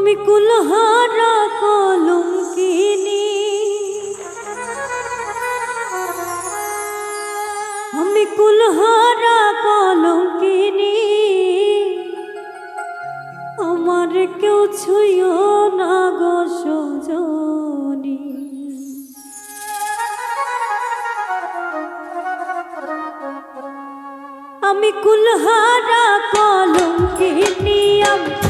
তুমি কুলহারা কলঙ্কিনি। আমি কুলহারা কলঙ্কিনি। আমার কেউ ছুঁয়ো না গো সজনি। আমি কুলহারা কলঙ্কিনি। আমি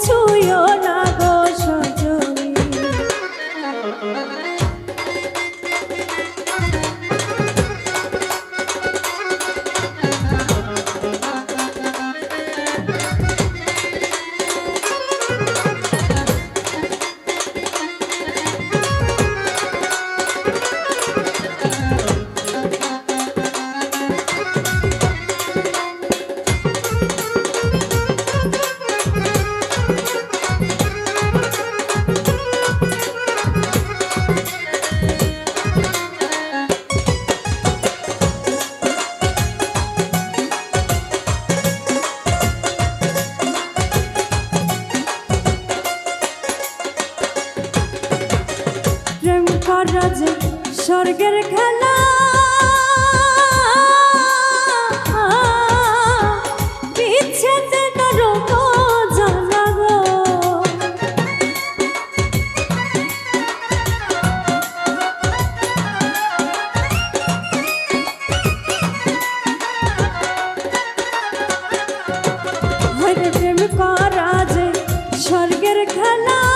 to your স্বর্গের খেলা। প্রেম করা যে স্বর্গের খেলা।